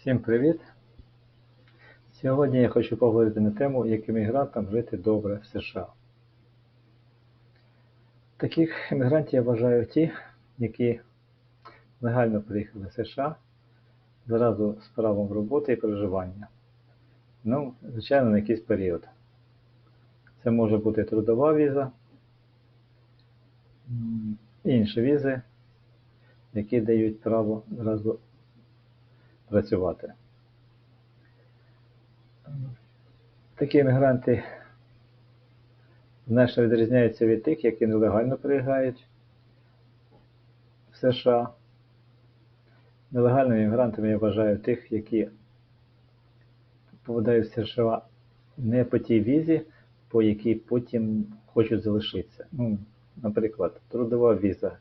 Всім привіт! Сьогодні я хочу поговорити на тему, як іммігрантам жити добре в США. Таких іммігрантів я вважаю ті, які легально приїхали в США зразу з правом роботи і проживання. Ну, звичайно, на якийсь період. Це може бути трудова віза, інші візи, які дають право зразу працювати. Такі іммігранти значно відрізняються від тих, які нелегально приїжджають в США. Нелегальними іммігрантами я вважаю тих, які попадають в США не по тій візі, по якій потім хочуть залишитися. Ну, наприклад, трудова віза,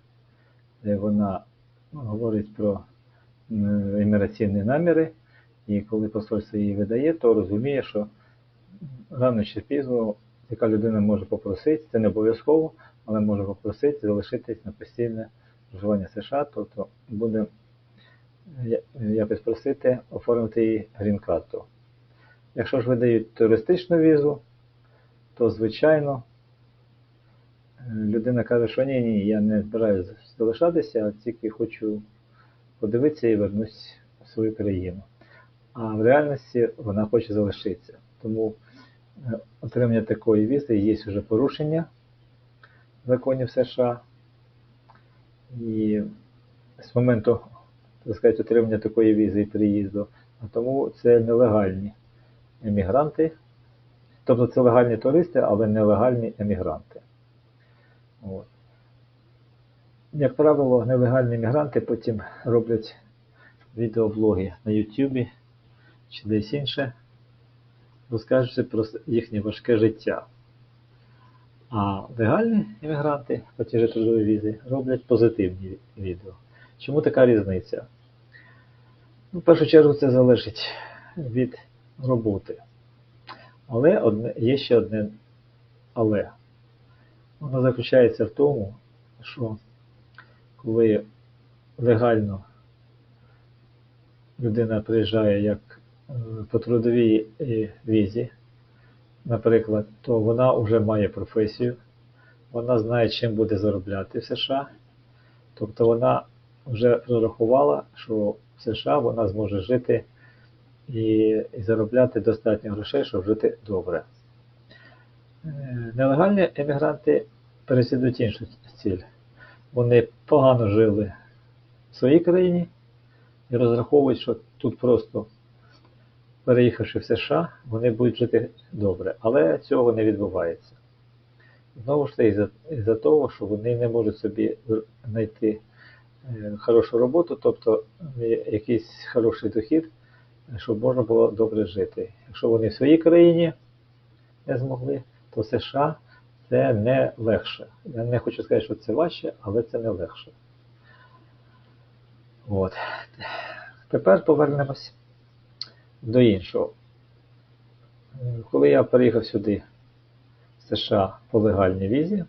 де вона говорить про м, імміграційні наміри, і коли посольство її видає, то розуміє, що рано чи пізно яка людина може попросити, це не обов'язково, але може попросити залишитись на постійне проживання США, тобто буде якось просити оформити їй грін-карту. Якщо ж видають туристичну візу, то звичайно е, людина каже, що ні, ні, я не збираюся залишатися, а тільки хочу подивитися і вернусь в свою країну. А в реальності вона хоче залишитися. Тому е, отримання такої візи є вже порушення законів США. І з моменту, так сказати, отримання такої візи і приїзду, а тому це нелегальні емігранти. Тобто це легальні туристи, але нелегальні емігранти. От. Як правило, нелегальні емігранти потім роблять відеоблоги на YouTube чи десь інше, розкажучи про їхнє важке життя. А легальні іммігранти по тій же трудовій візі роблять позитивні відео. Чому така різниця? Ну, в першу чергу це залежить від роботи. Але одне, є ще одне але. Воно заключається в тому, що коли легально людина приїжджає як е, по трудовій е, візі, наприклад, то вона вже має професію, вона знає, чим буде заробляти в США. Тобто вона вже прорахувала, що в США вона зможе жити і, і заробляти достатньо грошей, щоб жити добре. Е, Нелегальні емігранти переслідують іншу ціль. Вони погано жили в своїй країні і розраховують, що тут просто переїхавши в США, вони будуть жити добре. Але цього не відбувається. Знову ж таки, із-за, того, що вони не можуть собі знайти е, хорошу роботу, тобто е, якийсь хороший дохід, щоб можна було добре жити. Якщо вони в своїй країні не змогли, то США це не легше. Я не хочу сказати, що це важче, але це не легше. От. Тепер повернемось до іншого. Коли я переїхав сюди, в США по легальній візі,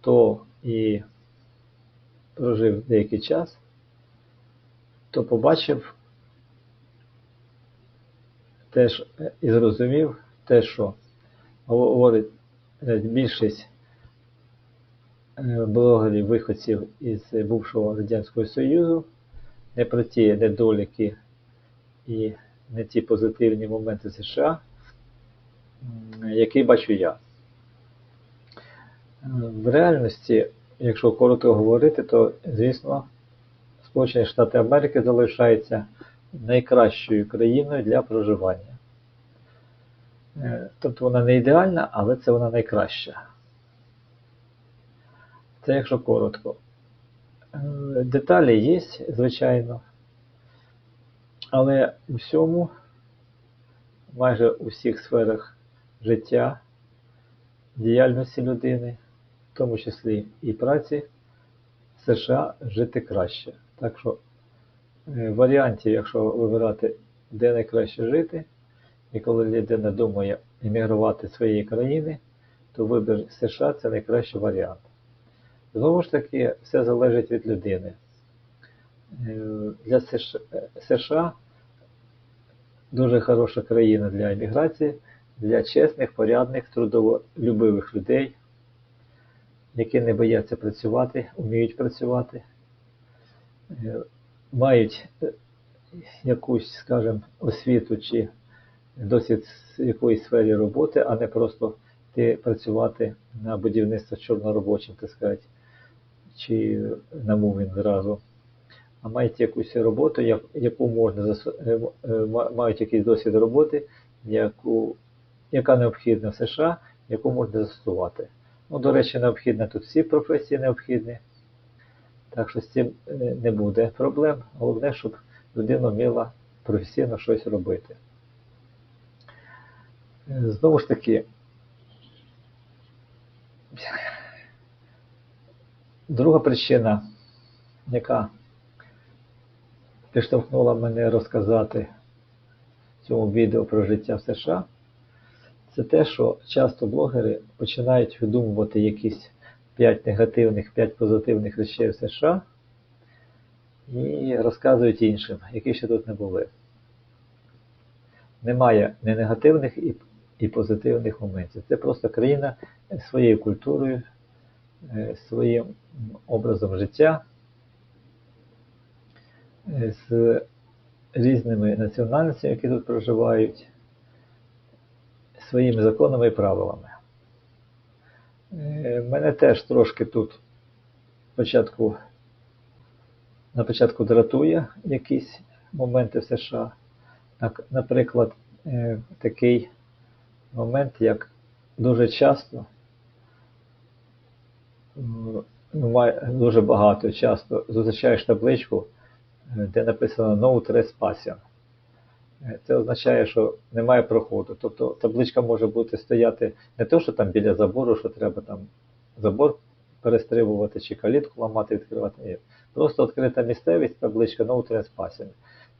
то і прожив деякий час, то побачив теж і зрозумів те, що говорить більшість е, блогерів виходців із бувшого Радянського Союзу, не про ті недоліки і не ті позитивні моменти США, які бачу я. Е, В реальності, якщо коротко говорити, то, звісно, Сполучені Штати Америки залишаються найкращою країною для проживання. Е, Тобто вона не ідеальна, але це вона найкраща. Це якщо коротко. Е, Деталі є, звичайно. Але у всьому, майже у всіх сферах життя, діяльності людини, в тому числі і праці, в США жити краще. Так що е, варіантів, якщо вибирати, де найкраще жити, і коли людина думає емігрувати з своєї країни, то вибір США це найкращий варіант. Знову ж таки, все залежить від людини. Для США дуже хороша країна для еміграції, для чесних, порядних, трудолюбивих людей, які не бояться працювати, вміють працювати, е, мають е, якусь, скажімо, освіту чи досвід якоїсь сфері роботи, а не просто йти працювати на будівництво чорноробочим, так сказати, чи на мувін зразу. А мають якусь роботу, яку можна е, е, ма- мають якийсь досвід роботи, яку, яка необхідна в США, яку можна застосувати. Ну, до речі, необхідно тут всі професії необхідні. Так що з цим е, не буде проблем. Головне, щоб людина вміла професійно щось робити. Знову ж таки, друга причина, яка підштовхнула мене розказати в цьому відео про життя в США, це те, що часто блогери починають видумувати якісь 5 негативних, 5 позитивних речей в США і розказують іншим, які ще тут не були. Немає ні негативних і, і позитивних моментів. Це просто країна своєю культурою, е, своїм образом життя, е, з різними національностями, які тут проживають, своїми законами і правилами. Е, Мене теж трошки тут спочатку, на початку дратує якісь моменти в США. Наприклад, такий момент, як дуже часто, ну, дуже багато часто зустрічаєш табличку, е, де написано No Trespassing. Е, Це означає, що немає проходу. Тобто табличка може бути стояти не то, що там біля забору, що треба там забор перестрибувати чи калітку ламати, відкривати. Ні. Просто відкрита місцевість, табличка No Trespassing.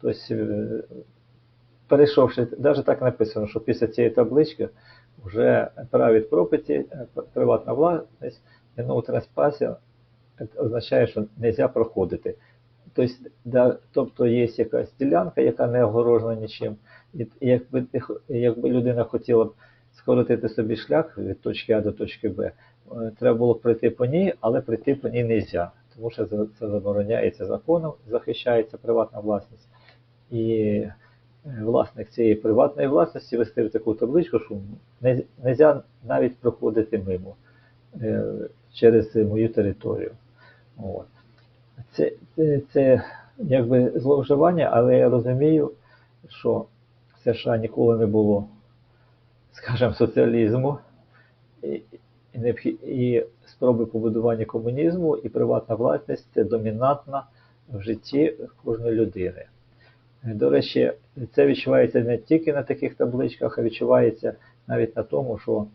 Тобто, е, перейшовши, навіть так написано, що після цієї таблички вже private property, е, приватна власність, і no trespassing означає, що не можна проходити. Тобто, да, тобто є якась ділянка, яка не огорожена нічим. І якби, якби людина хотіла б скоротити собі шлях від точки А до точки Б, е, треба було б пройти по ній, але пройти по ній не можна, тому що це забороняється законом, захищається приватна власність. І е, власник цієї приватної власності вести таку табличку, що не можна навіть проходити мимо е, через мою територію. От. Це, це, це якби зловживання, але я розумію, що в США ніколи не було, скажімо, соціалізму і, і спроби побудування комунізму, і приватна власність це домінантна в житті кожної людини. До речі, це відчувається не тільки на таких табличках, а відчувається навіть на тому, що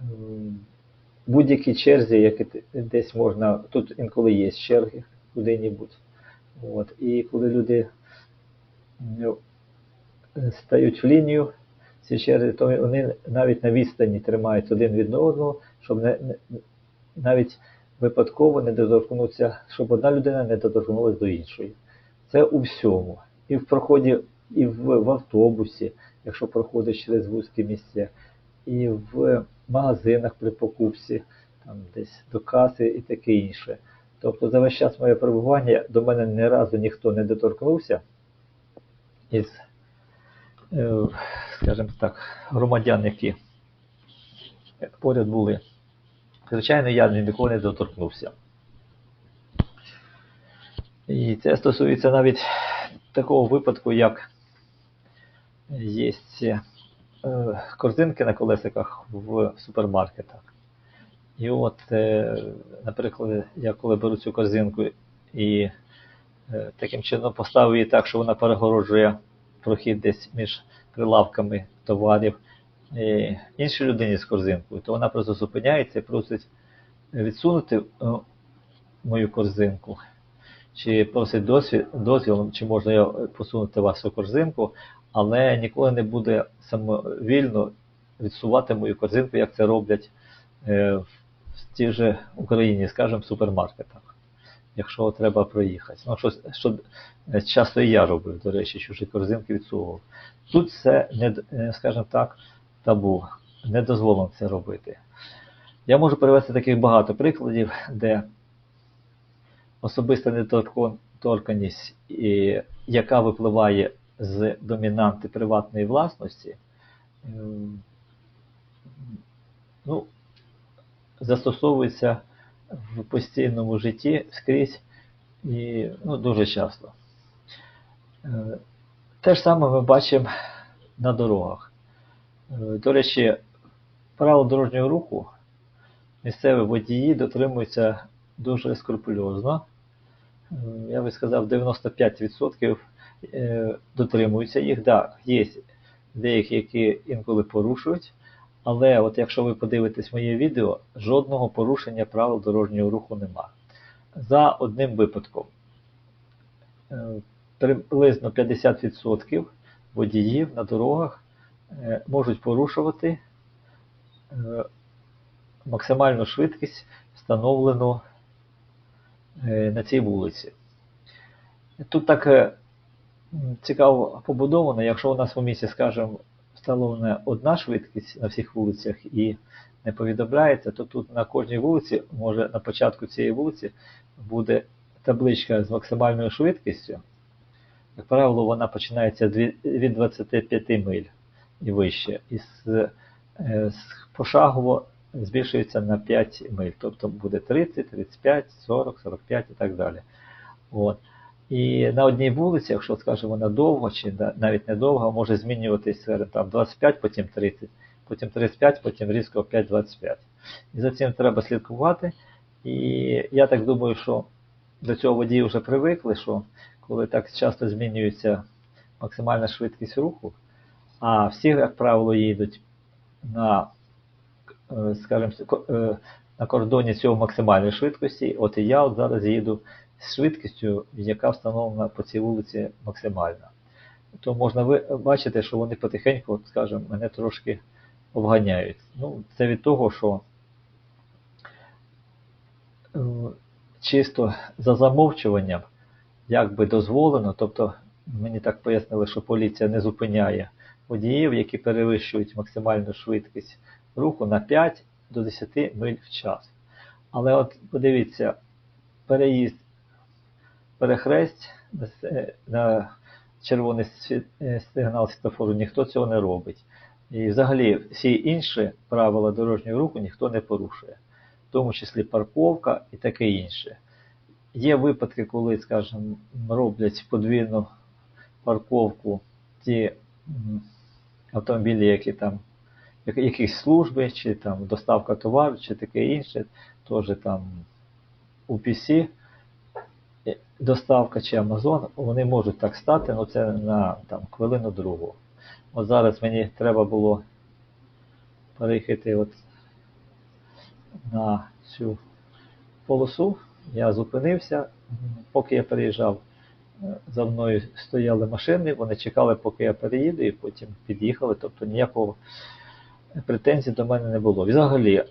м, будь-якій черзі, як десь можна, тут інколи є черги куди-небудь. От, і коли люди е, стають в лінію, ці черги, то вони навіть на відстані тримаються один від одного, щоб не- навіть випадково не доторкнутися, щоб одна людина не доторкнулася до іншої. Це у всьому. І в проході, і в, в автобусі, якщо проходиш через вузькі місця, і в магазинах при покупці, там десь до каси і таке інше. Тобто за весь час моє перебування до мене ні разу ніхто не доторкнувся із, е, скажімо так, громадян, які поряд були. Звичайно, я ніколи не доторкнувся. І це стосується навіть такого випадку, як є е, корзинки на колесиках в супермаркетах. І от, е, наприклад, я коли беру цю корзинку і е, таким чином поставив її так, що вона перегороджує прохід десь між прилавками товарів е, іншій людині з корзинкою, то вона просто зупиняється і просить відсунути мою корзинку, чи просить дозвіл, дозвіл, чи можна я посунути вашу корзинку, але ніколи не буде самовільно відсувати мою корзинку, як це роблять е, в тій же Україні, скажімо, в супермаркетах. якщо треба проїхати. Ну, що, що часто і я роблю, до речі, чужі корзинки відсував. Тут це, не, е, скажімо так, табу, не дозволено це робити. Я можу привести таких багато прикладів, де особиста недоторканність, яка випливає з домінанти приватної власності, ем, ну, застосовується в постійному житті скрізь і ну, дуже часто. Е, Те ж саме ми бачимо на дорогах. Е, До речі, правил дорожнього руху місцеві водії дотримуються дуже скрупульозно. Я би сказав, 95% е, дотримуються їх. Так, є деякі, які інколи порушують, але от якщо ви подивитесь моє відео, жодного порушення правил дорожнього руху нема. За одним випадком. Е, Приблизно 50% водіїв на дорогах е, можуть порушувати максимальну швидкість, встановлену на цій вулиці. Тут так е, цікаво побудовано, якщо у нас в місті, скажімо, встановлена одна швидкість на всіх вулицях і не повідомляється, то тут на кожній вулиці, може на початку цієї вулиці, буде табличка з максимальною швидкістю. Як правило, вона починається від 25 миль і вище. І з, е, з- пошагово збільшується на 5 миль. Тобто буде 30, 35, 40, 45 і так далі. От. І на одній вулиці, якщо скажімо, вона довго чи навіть не довго, може змінюватись скажімо, там 25, потім 30, потім 35, потім різко опять 25. І за цим треба слідкувати. І я так думаю, що до цього водії вже привикли, що коли так часто змінюється максимальна швидкість руху, а всі, як правило, їдуть на, скажімо, е, на кордоні цього максимальної швидкості. От і я от зараз їду з швидкістю, яка встановлена по цій вулиці максимальна. То можна бачити, що вони потихеньку, от, скажімо, мене трошки обганяють. Ну, це від того, що е, чисто за замовчуванням, як би дозволено, тобто мені так пояснили, що поліція не зупиняє водіїв, які перевищують максимальну швидкість руху на 5 до 10 миль в час. Але от подивіться, переїзд, перехресть на, червоний е, сигнал світофору, ніхто цього не робить. І взагалі всі інші правила дорожнього руху ніхто не порушує, в тому числі парковка і таке інше. Є випадки, коли, скажімо, роблять подвійну парковку ті автомобілі, які там якісь служби, чи там доставка товару, чи таке інше, теж там UPC, е, доставка чи Amazon, вони можуть так стати, але це на там, хвилину другу. От зараз мені треба було переїхати от на цю полосу. Я зупинився, поки я переїжджав, е, за мною стояли машини, вони чекали, поки я переїду, і потім під'їхали. Тобто ніякого претензій до мене не було. Взагалі,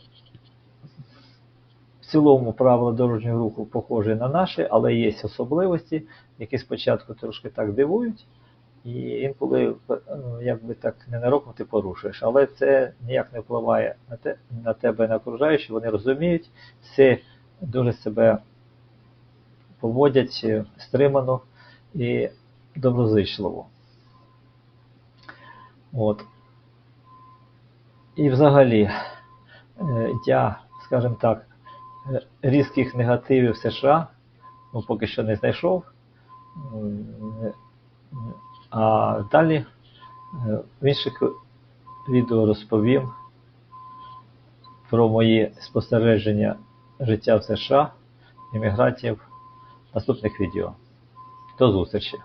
в цілому правила дорожнього руху похожі на наші, але є особливості, які спочатку трошки так дивують, і інколи е, якби так ненароком ти порушуєш. Але це ніяк не впливає на, те, на тебе на окружаючі, вони розуміють, все дуже себе поводять стримано і доброзичливо. От. І взагалі, е, я, скажімо так, різких негативів США ну, поки що не знайшов. А далі е, в інших відео розповім про мої спостереження життя в США, іммігрантів наступних відео. До зустрічі!